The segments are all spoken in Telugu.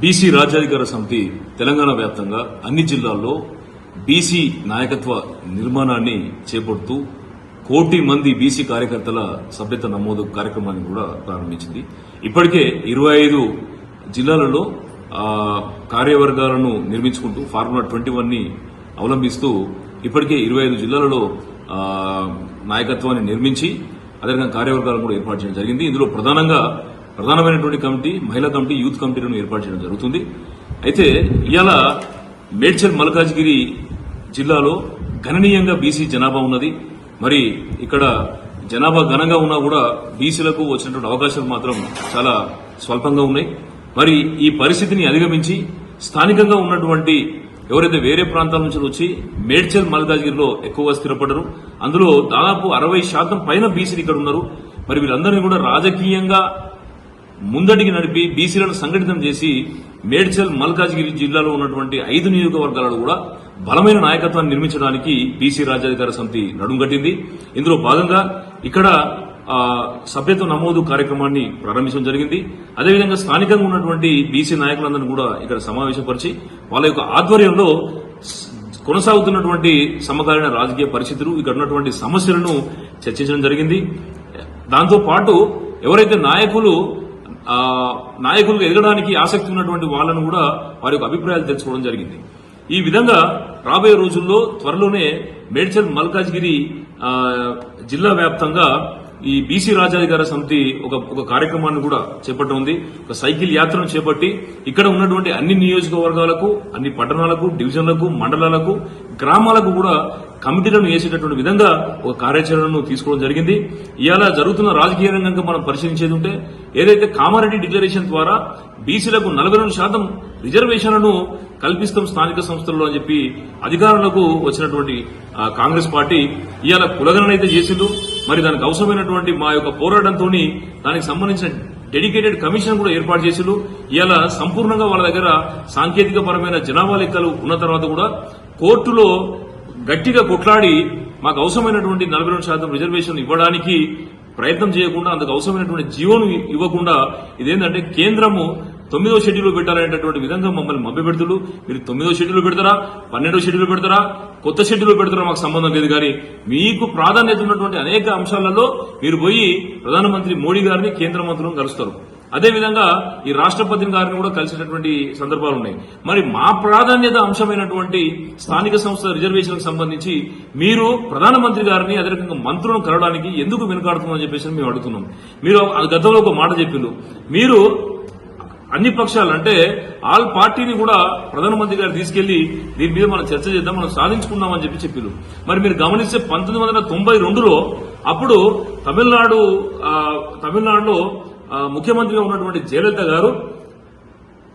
బీసీ రాజ్యాధికార సమితి తెలంగాణ వ్యాప్తంగా అన్ని జిల్లాల్లో బీసీ నాయకత్వ నిర్మాణాన్ని చేపడుతూ కోటి మంది బీసీ కార్యకర్తల సభ్యత నమోదు కార్యక్రమాన్ని కూడా ప్రారంభించింది. ఇప్పటికే ఇరవై ఐదు జిల్లాలలో ఆ, కార్యవర్గాలను నిర్మించుకుంటూ ఫార్ములా ట్వంటీ వన్ని అవలంబిస్తూ ఇప్పటికే ఇరవై ఐదు జిల్లాలలో ఆ, నాయకత్వాన్ని నిర్మించి అదేవిధంగా కార్యవర్గాలను కూడా ఏర్పాటు చేయడం జరిగింది. ఇందులో ప్రధానంగా ప్రధానమైనటువంటి కమిటీ మహిళా కమిటీ యూత్ కమిటీలను ఏర్పాటు చేయడం జరుగుతుంది. అయితే ఇవాళ మేడ్చల్ మల్కాజ్గిరి జిల్లాలో గణనీయంగా బీసీ జనాభా ఉన్నది. మరి ఇక్కడ జనాభా ఘనంగా ఉన్నా కూడా బీసీలకు వచ్చినటువంటి అవకాశాలు మాత్రం చాలా స్వల్పంగా ఉన్నాయి. మరి ఈ పరిస్థితిని అధిగమించి స్థానికంగా ఉన్నటువంటి ఎవరైతే వేరే ప్రాంతాల నుంచి వచ్చి మేడ్చల్ మల్కాజ్గిరిలో ఎక్కువగా స్థిరపడరు అందులో దాదాపు అరవై శాతం పైన బీసీలు ఇక్కడ ఉన్నారు. మరి వీరందరినీ కూడా రాజకీయంగా ముందడికి నడిపి బీసీలను సంఘటితం చేసి మేడ్చల్ మల్కాజ్గిరి జిల్లాలో ఉన్నటువంటి ఐదు నియోజకవర్గాలలో కూడా బలమైన నాయకత్వాన్ని నిర్మించడానికి బీసీ రాజ్యాధికార సమితి నడుంగట్టింది ఇందులో భాగంగా ఇక్కడ సభ్యత్వ నమోదు కార్యక్రమాన్ని ప్రారంభించడం జరిగింది. అదేవిధంగా స్థానికంగా ఉన్నటువంటి బీసీ నాయకులందరినీ కూడా ఇక్కడ సమావేశపరిచి వాళ్ళ యొక్క ఆధ్వర్యంలో కొనసాగుతున్నటువంటి సమకాలీన రాజకీయ పరిస్థితులు ఇక్కడ ఉన్నటువంటి సమస్యలను చర్చించడం జరిగింది. దాంతో పాటు ఎవరైతే నాయకులు నాయకులుగా ఎదగడానికి ఆసక్తి ఉన్నటువంటి వాళ్ళను కూడా వారి యొక్క అభిప్రాయాలు తెలుసుకోవడం జరిగింది. ఈ విధంగా రాబోయే రోజుల్లో త్వరలోనే మేడ్చల్ మల్కాజ్గిరి జిల్లా వ్యాప్తంగా ఈ బీసీ రాజాధికార సమితి ఒక ఒక కార్యక్రమాన్ని కూడా చేపట్టనుంది ఒక సైకిల్ యాత్రను చేపట్టి ఇక్కడ ఉన్నటువంటి అన్ని నియోజకవర్గాలకు అన్ని పట్టణాలకు డివిజన్లకు మండలాలకు గ్రామాలకు కూడా కమిటీలను వేసేటటువంటి విధంగా ఒక కార్యాచరణను తీసుకోవడం జరిగింది. ఇవాళ జరుగుతున్న రాజకీయ రంగంగా మనం పరిశీలించేది ఉంటే ఏదైతే కామారెడ్డి డిక్లరేషన్ ద్వారా బీసీలకు నలభై రెండు శాతం రిజర్వేషన్లను కల్పిస్తాం స్థానిక సంస్థల్లో అని చెప్పి అధికారులకు వచ్చినటువంటి కాంగ్రెస్ పార్టీ ఇవాళ కులగణన అయితే చేసిందో మరి దానికి అవసరమైనటువంటి మా యొక్క పోరాటంతో దానికి సంబంధించిన డెడికేటెడ్ కమిషన్ కూడా ఏర్పాటు చేసిండు. ఇవాళ సంపూర్ణంగా వాళ్ళ దగ్గర సాంకేతిక పరమైన జనాభా లెక్కలు ఉన్న తర్వాత కూడా కోర్టులో గట్టిగా కొట్లాడి మాకు అవసరమైనటువంటి నలభై రెండు శాతం రిజర్వేషన్ ఇవ్వడానికి ప్రయత్నం చేయకుండా అందుకు అవసరమైనటువంటి జీవోను ఇవ్వకుండా ఇదేంటంటే కేంద్రము తొమ్మిదో షెడ్యూల్ పెట్టాలనేటటువంటి విధంగా మమ్మల్ని మభ్యపెడుతులు మీరు తొమ్మిదో షెడ్యూల్ పెడతారా? పన్నెండో షెడ్యూల్ పెడతారా? కొత్త షెడ్యూల్ పెడతారా? మాకు సంబంధం లేదు కానీ మీకు ప్రాధాన్యత ఉన్నటువంటి అనేక అంశాలలో మీరు పోయి ప్రధానమంత్రి మోడీ గారిని కేంద్ర మంత్రులను కలుస్తారు. అదేవిధంగా ఈ రాష్ట్రపతిని గారిని కూడా కలిసినటువంటి సందర్భాలు ఉన్నాయి మరి మా ప్రాధాన్యత అంశమైనటువంటి స్థానిక సంస్థల రిజర్వేషన్లకు సంబంధించి మీరు ప్రధానమంత్రి గారిని అదే రకంగా మంత్రులను కలవడానికి ఎందుకు వెనుకాడుతుందని చెప్పేసి మేము అడుగుతున్నాం. మీరు అది గతంలో ఒక మాట చెప్పిండు మీరు అన్ని పక్షాలు అంటే ఆల్ పార్టీని కూడా ప్రధానమంత్రి గారు తీసుకెళ్ళి దీని మీద మనం చర్చ చేద్దాం మనం సాధించుకుందామని చెప్పి చెప్పారు మరి మీరు గమనిస్తే పంతొమ్మిది వందల తొంభై రెండులో అప్పుడు తమిళనాడు తమిళనాడులో ముఖ్యమంత్రిగా ఉన్నటువంటి జయలలిత గారు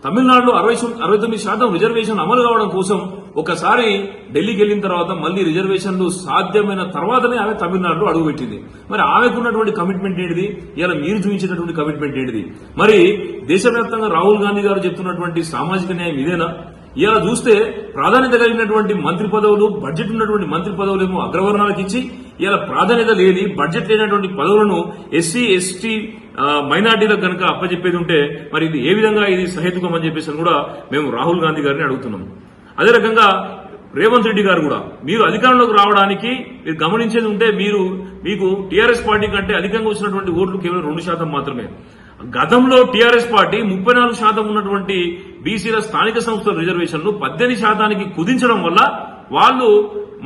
తమిళనాడులో అరవై అరవై తొమ్మిది శాతం రిజర్వేషన్ అమలు కావడం కోసం ఒకసారి ఢిల్లీకి వెళ్ళిన తర్వాత మళ్ళీ రిజర్వేషన్లు సాధ్యమైన తర్వాతనే ఆమె తమిళనాడులో అడుగుపెట్టింది మరి ఆమెకున్నటువంటి కమిట్మెంట్ ఏంటిది? ఇలా మీరు చూపించినటువంటి కమిట్మెంట్ ఏంటిది? మరి దేశవ్యాప్తంగా రాహుల్ గాంధీ గారు చెప్తున్నటువంటి సామాజిక న్యాయం ఇదేనా? ఇలా చూస్తే ప్రాధాన్యత కలిగినటువంటి మంత్రి పదవులు బడ్జెట్ ఉన్నటువంటి మంత్రి పదవులు ఏమో అగ్రవర్ణాలకు ఇచ్చి ఇలా ప్రాధాన్యత లేని బడ్జెట్ లేనటువంటి పదవులను ఎస్సీ ఎస్టీ మైనార్టీలకు కనుక అప్పచెప్పేది ఉంటే మరి ఇది ఏ విధంగా ఇది సహేతుకం అని చెప్పేసి అని కూడా మేము రాహుల్ గాంధీ గారిని అడుగుతున్నాం. అదే రకంగా రేవంత్ రెడ్డి గారు కూడా మీరు అధికారంలోకి రావడానికి మీరు గమనించేది ఉంటే మీరు మీకు టీఆర్ఎస్ పార్టీ కంటే అధికంగా వచ్చినటువంటి ఓట్లు కేవలం రెండు శాతం మాత్రమే. గతంలో టీఆర్ఎస్ పార్టీ ముప్పై నాలుగు శాతం ఉన్నటువంటి బీసీల స్థానిక సంస్థల రిజర్వేషన్లు పద్దెనిమిది శాతానికి కుదించడం వల్ల వాళ్ళు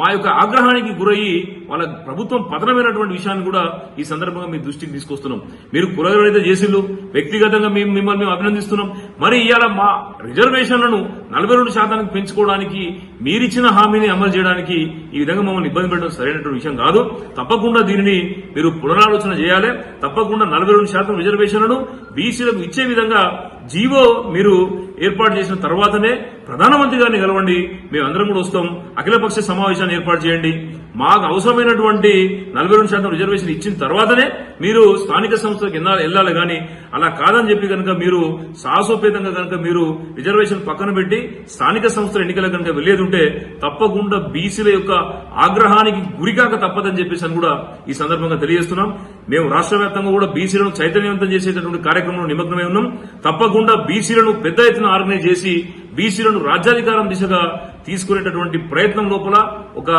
మా యొక్క ఆగ్రహానికి గురయ్యి వాళ్ళ ప్రభుత్వం పతనమైనటువంటి విషయాన్ని కూడా ఈ సందర్భంగా మీ దృష్టికి తీసుకొస్తున్నాం. మీరు కులగలైతే చేసిల్లు వ్యక్తిగతంగా మేము మిమ్మల్ని మేము అభినందిస్తున్నాం. మరి ఇవాళ మా రిజర్వేషన్లను నలభై రెండు శాతానికి పెంచుకోవడానికి మీరిచ్చిన హామీని అమలు చేయడానికి ఈ విధంగా మమ్మల్ని ఇబ్బంది పెట్టడం సరైనటువంటి విషయం కాదు. తప్పకుండా దీనిని మీరు పునరాలోచన చేయాలి. తప్పకుండా నలభై రెండు శాతం రిజర్వేషన్లను బీసీలకు ఇచ్చే విధంగా జీవో మీరు ఏర్పాటు చేసిన తర్వాతనే ప్రధానమంత్రి గారిని కలవండి. మేమందరం కూడా వస్తాం. అఖిలపక్ష సమావేశాన్ని ఏర్పాటు చేయండి. మాకు అవసరమైనటువంటి నలభై రెండు శాతం రిజర్వేషన్ ఇచ్చిన తర్వాతనే మీరు స్థానిక సంస్థలకు వెళ్ళాలి కానీ అలా కాదని చెప్పి కనుక మీరు సాహసోపేతంగా కనుక మీరు రిజర్వేషన్ పక్కన పెట్టి స్థానిక సంస్థల ఎన్నికల కనుక వెళ్ళేది ఉంటే తప్పకుండా బీసీల యొక్క ఆగ్రహానికి గురికాక తప్పదని చెప్పేసి అని కూడా ఈ సందర్భంగా తెలియజేస్తున్నాం. మేము రాష్ట్ర వ్యాప్తంగా కూడా బీసీలను చైతన్యవంతం చేసేటటువంటి కార్యక్రమంలో నిమగ్నమై ఉన్నాం. తప్పకుండా బీసీలను పెద్ద ఎత్తున ఆర్గనైజ్ చేసి బీసీలను రాజ్యాధికారం దిశగా తీసుకునేటటువంటి ప్రయత్నం లోపల ఒక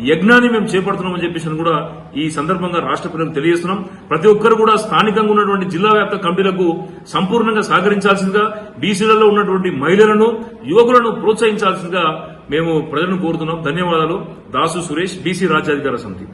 యజ్ఞాన్ని మేము చేపడుతున్నామని చెప్పేసి కూడా ఈ సందర్భంగా రాష్ట్ర ప్రజలకు తెలియజేస్తున్నాం. ప్రతి ఒక్కరు కూడా స్థానికంగా ఉన్నటువంటి జిల్లా వ్యాప్త కమిటీలకు సంపూర్ణంగా సహకరించాల్సిందిగా బీసీలలో ఉన్నటువంటి మహిళలను యువకులను ప్రోత్సహించాల్సిందిగా మేము ప్రజలను కోరుతున్నాం. ధన్యవాదాలు. దాసు సురేష్ బీసీ రాజ్యాధికార సమితి.